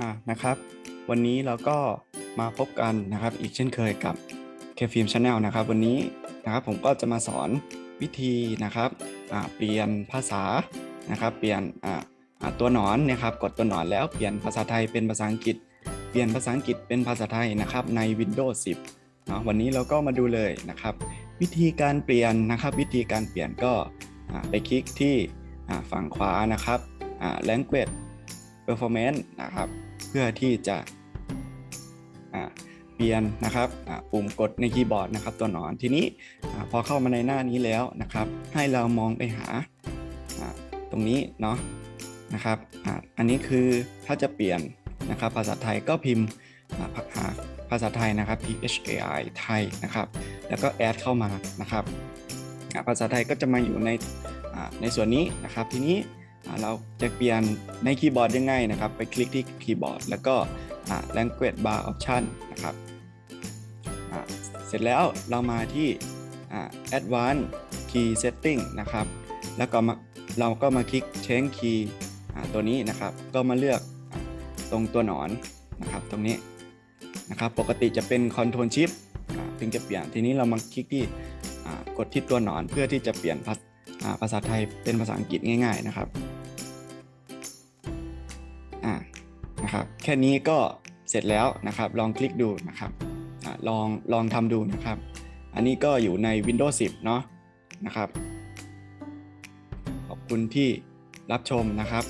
อ่านะครับ วันนี้เราก็มาพบกันนะครับ อีกเช่นเคยกับเคฟิมชาแนลนะครับ วันนี้นะครับผมก็จะมาสอนวิธีนะครับเปลี่ยนภาษานะครับ เปลี่ยนตัวหนอนนะครับ กดตัวหนอนแล้วเปลี่ยนภาษาไทยเป็นภาษาอังกฤษ เปลี่ยนภาษาอังกฤษเป็นภาษาไทยนะครับใน Windows 10เนาะวันนี้เราก็มาดูเลยนะครับ วิธีการเปลี่ยนนะครับ วิธีการเปลี่ยนก็ไปคลิกที่ฝั่งขวานะครับ language performance นะครับ เพื่อที่จะเปลี่ยนนะครับปุ่มกดในคีย์บอร์ดนะครับ ตัวหนอนทีนี้พอเข้ามาในหน้านี้แล้วนะครับ ให้เรามองไปหาตรงนี้เนาะนะครับอ,อันนี้คือถ้าจะเปลี่ยนนะครับ ภาษาไทยก็พิมพ์อ่าหาภาษาไทยนะครับ T H A I ไทยนะครับ แล้วก็แอดเข้ามานะครับ ภาษาไทยก็จะมาอยู่ในในส่วนนี้นะครับทีนี้ เราจะเปลี่ยนในคีย์บอร์ดยังไงนะครับ ไปคลิกที่คีย์บอร์ด แล้วก็ language bar option นะครับเสร็จแล้วเรามาที่อ่า advanced key setting นะครับ แล้วก็เราก็มาคลิก change key ตัวนี้นะครับ ก็มาเลือกตรงตัวหนอนนะครับ ตรงนี้นะครับ ปกติจะเป็น control shift อ่าถึงจะเปลี่ยน ทีนี้เรามาคลิกที่กดที่ตัวหนอนเพื่อที่จะเปลี่ยนภาษาไทยเป็นภาษาอังกฤษง่าย ๆ นะครับ นะครับ แค่นี้ก็เสร็จแล้วนะครับ ลองคลิกดูนะครับอลองลองทำดูนะครับ อันนี้ก็อยู่ใน Windows 10 เนาะนะครับ ขอบคุณที่รับชมนะครับ